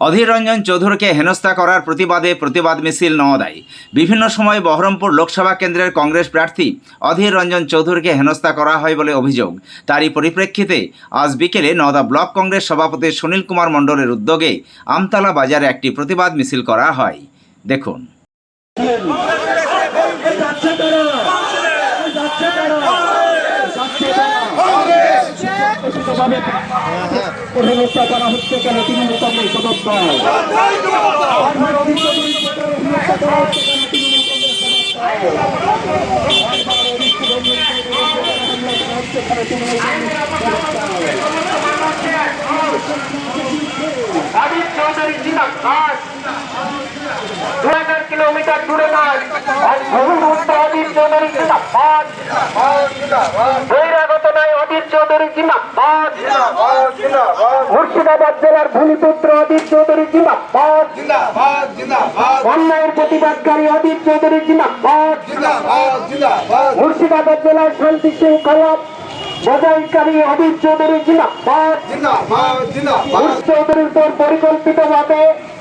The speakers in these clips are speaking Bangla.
অধীর রঞ্জন চৌধুরীকে হেনস্থা করার প্রতিবাদে প্রতিবাদ মিছিল নওদায়। বিভিন্ন সময় বহরমপুর লোকসভা কেন্দ্রের কংগ্রেস প্রার্থী অধীর রঞ্জন চৌধুরীকে হেনস্থা করা হয় বলে অভিযোগ। তারই পরিপ্রেক্ষিতে আজ বিকেলে নওদা ব্লক কংগ্রেস সভাপতি সুনীল কুমার মণ্ডলের উদ্যোগে আমতলা বাজারে একটি প্রতিবাদ মিছিল করা হয়। দেখুন যাচ্ছে তারা যাচ্ছে তারা যাচ্ছে তারা হত্যা করা হচ্ছে কেন? তৃণমূল কংগ্রেস সদস্য। চৌধুরী জিন্দাবাদ দু হাজার কিলোমিটার দূরে নয় আর অধীর চৌধুরী চৌধুরী জিন্দাবাদ। মুর্শিদাবাদ জেলার ভূমিপুত্র অধীর চৌধুরী জিন্দাবাদ। অন্যায়ের প্রতিবাদকারী অধীর চৌধুরী জিন্দাবাদ। মুর্শিদাবাদ জেলার শান্তি শৃঙ্খলা বজায়কারী অধীর চৌধুরী জিন্দাবাদ। চৌধুরীর উপর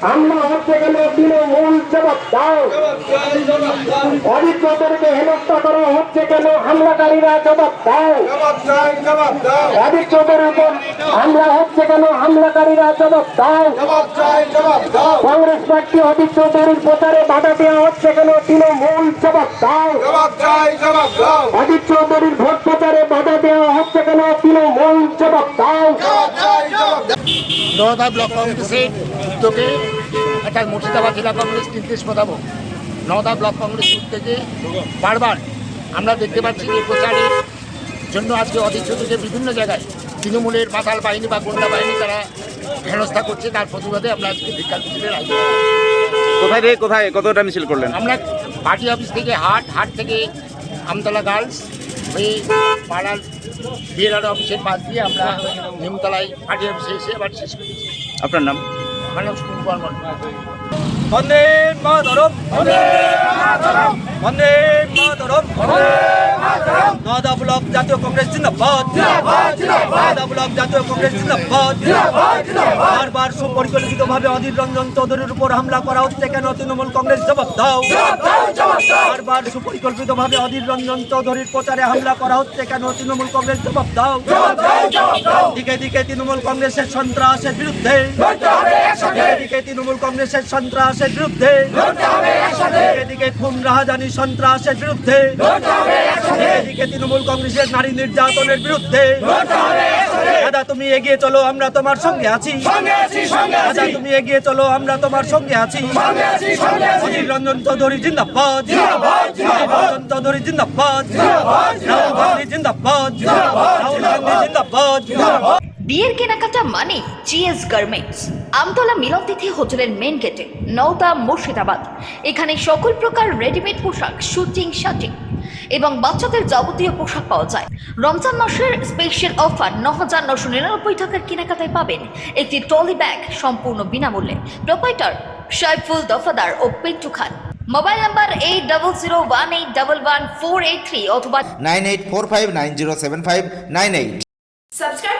হচ্ছে গেলে তৃণমূল জবাব দাও। অজিত চৌধুরীকে হেনস্থা করা হচ্ছে কেন হামলাকারীরা জবাব দাও। অজিত উপর হামলা হচ্ছে কেন হামলাকারীরা জবাব দাও। কংগ্রেস পার্টি চৌধুরীর প্রচারে বাধা দেওয়া হচ্ছে কেন তৃণমূল জবাব দাও। অজিত চৌধুরীর ভোট প্রচারে বাধা দেওয়া হচ্ছে কেন তৃণমূল জবাব দাও। নওদা ব্লক কংগ্রেসের উদ্যোগে একটা মুর্শিদাবাদ জেলা কংগ্রেস নির্দেশ মোতাবক নওদা ব্লক কংগ্রেসের উদ্যোগে বারবার আমরা দেখতে পাচ্ছি যে প্রচারের জন্য আজকে অধীর চৌধুরীকে বিভিন্ন জায়গায় তৃণমূলের মাতাল বাহিনী বা গোন্ডা বাহিনী তারা হেনস্থা করছে তার প্রতিবাদে আমরা আজকে ভিক্ষা মিছিলের আয়োজন কোথায় থেকে কোথায়? কতটা মিছিল করলেন? আমরা পার্টি অফিস থেকে হাট হাট থেকে আমতলা গার্লস হয়ে পাড়ার বিএলআর অফিসের পাশ দিয়ে আমরা নিমতলায় পার্টি অফিসে এসে এবার শেষ করেছি। আপনার নাম? আমার নাম সুনীল কুমার মন্ডল বন্দে মাতরম। বন্দে মাতরম। নওদা ব্লক জাতীয় কংগ্রেস জিন্দাবাদ। নওদা ব্লক জাতীয় কংগ্রেস জিন্দাবাদ। বারবার সুপরিকল্পিত ভাবে অধীর রঞ্জন চৌধুরীর উপর হামলা করা হচ্ছে কেন? তৃণমূল কংগ্রেস জবাব দাও। বারবার সুপরিকল্পিত ভাবে অধীর রঞ্জন চৌধুরীর প্রচারে হামলা করা হচ্ছে কেন? তৃণমূল কংগ্রেস জবাব দাও। দিকে দিকে তৃণমূল কংগ্রেসের সন্ত্রাসের বিরুদ্ধে। দিকে তৃণমূল কংগ্রেসের সন্ত্রাসের বিরুদ্ধে। এদিকে খুন রাহাজানি সন্ত্রাসের বিরুদ্ধে। এদিকে তৃণমূল কংগ্রেসের নারী নির্যাতনের বিরুদ্ধে। দাদা, তুমি এগিয়ে চলো, আমরা তোমার সঙ্গে আছি। দাদা, তুমি এগিয়ে চলো, আমরা তোমার সঙ্গে আছি। অধীর রঞ্জন চৌধুরী জিন্দাবাদ। রঞ্জন চৌধুরী জিন্দাবাদ। রাহুল গান্ধী জিন্দাবাদ। রাহুল গান্ধী জিন্দাবাদ। বিয়ের কেনাকাটা মানে জিএস গার্মেন্টস আমতলা মিলনতিথি হোটেলের মেন গেটে নওদা মুর্শিদাবাদ। এখানে সকল প্রকার রেডিমেড পোশাক শুটিং শাটিং এবং বাচ্চাদের যাবতীয় পোশাক পাওয়া যায়। রমজান মাসের স্পেশাল অফার ন হাজার নশো নিরানব্বই টাকার কেনাকাটায় পাবেন একটি ট্রলি ব্যাগ সম্পূর্ণ বিনামূল্যে। প্রোপাইটার সাইফুল দফাদার ও Pintu Khan. Mobile number eight double zero one eight double one four eight three অথবা nine eight four five nine zero seven five nine eight subscribe